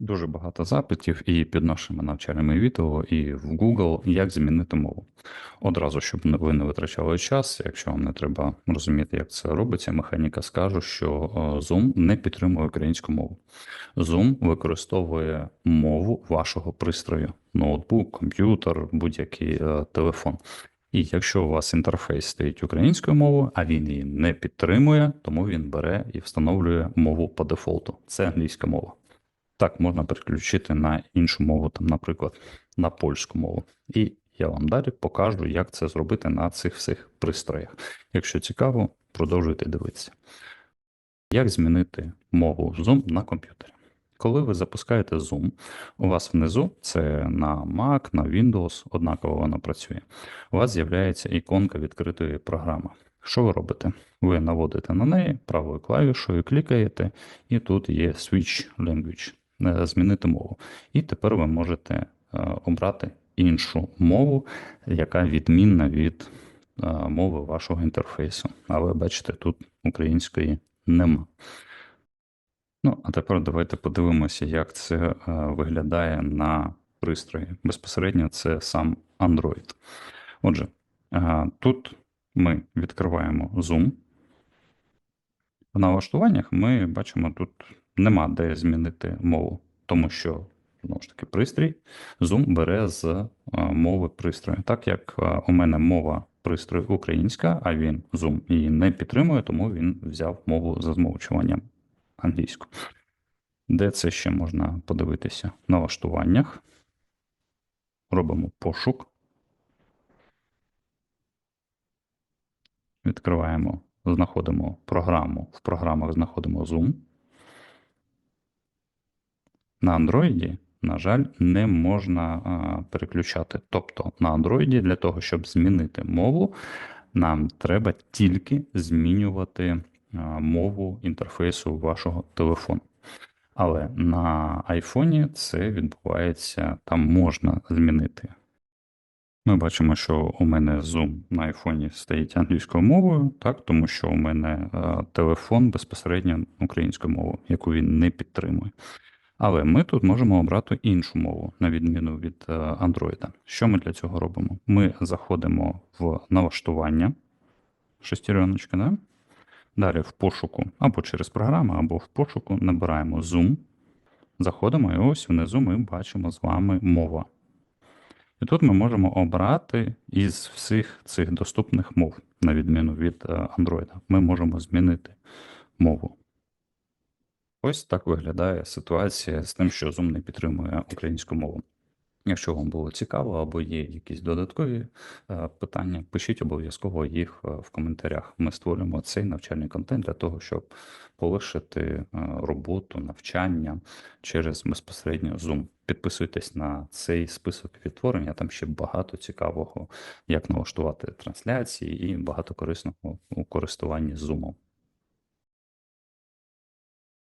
Дуже багато запитів і під нашими навчальними відео, і в Google, як змінити мову. Одразу, щоб ви не витрачали час, якщо вам не треба розуміти, як це робиться, механіка скажу, що е, Zoom не підтримує українську мову. Zoom використовує мову вашого пристрою: ноутбук, комп'ютер, будь-який е, телефон. І якщо у вас інтерфейс стоїть українською мовою, а він її не підтримує, тому він бере і встановлює мову по дефолту. Це англійська мова. Так, можна переключити на іншу мову, там, наприклад, на польську мову. І я вам далі покажу, як це зробити на цих всіх пристроях. Якщо цікаво, продовжуйте дивитися. Як змінити мову Zoom на комп'ютері? Коли ви запускаєте Zoom, у вас внизу це на Mac, на Windows, однаково воно працює. У вас з'являється іконка відкритої програми. Що ви робите? Ви наводите на неї правою клавішою, клікаєте, і тут є Switch Language, змінити мову. І тепер ви можете е, обрати іншу мову, яка відмінна від е, мови вашого інтерфейсу. Але бачите, тут української нема. Ну, а тепер давайте подивимося, як це е, виглядає на пристрої. Безпосередньо це сам Android. Отже, е, тут ми відкриваємо Zoom. В налаштуваннях ми бачимо, тут нема де змінити мову, тому що, знову ж таки, пристрій Zoom бере з е, мови пристрою. Так як е, у мене мова пристрою українська, а він Zoom її не підтримує, тому він взяв мову за змовчуванням англійську. Де це ще можна подивитися? В налаштуваннях. Робимо пошук. Відкриваємо, знаходимо програму. В програмах знаходимо Zoom. На Android, на жаль, не можна переключати. Тобто на Android для того, щоб змінити мову, нам треба тільки змінювати мову інтерфейсу вашого телефону. Але на айфоні це відбувається, там можна змінити. Ми бачимо, що у мене Zoom на айфоні стоїть англійською мовою, так, тому що у мене телефон безпосередньо українською мовою, яку він не підтримує. Але ми тут можемо обрати іншу мову, на відміну від е, Android. Що ми для цього робимо? Ми заходимо в налаштування, шестереночка, да? Далі в пошуку або через програму, або в пошуку набираємо Zoom. Заходимо, і ось внизу ми бачимо з вами мова. І тут ми можемо обрати із всіх цих доступних мов, на відміну від е, Android. Ми можемо змінити мову. Ось так виглядає ситуація з тим, що Zoom не підтримує українську мову. Якщо вам було цікаво або є якісь додаткові е, питання, пишіть обов'язково їх е, в коментарях. Ми створюємо цей навчальний контент для того, щоб полегшити е, роботу, навчання через безпосередньо Zoom. Підписуйтесь на цей список відтворення, там ще багато цікавого, як налаштувати трансляції і багато корисного у користуванні Zoom.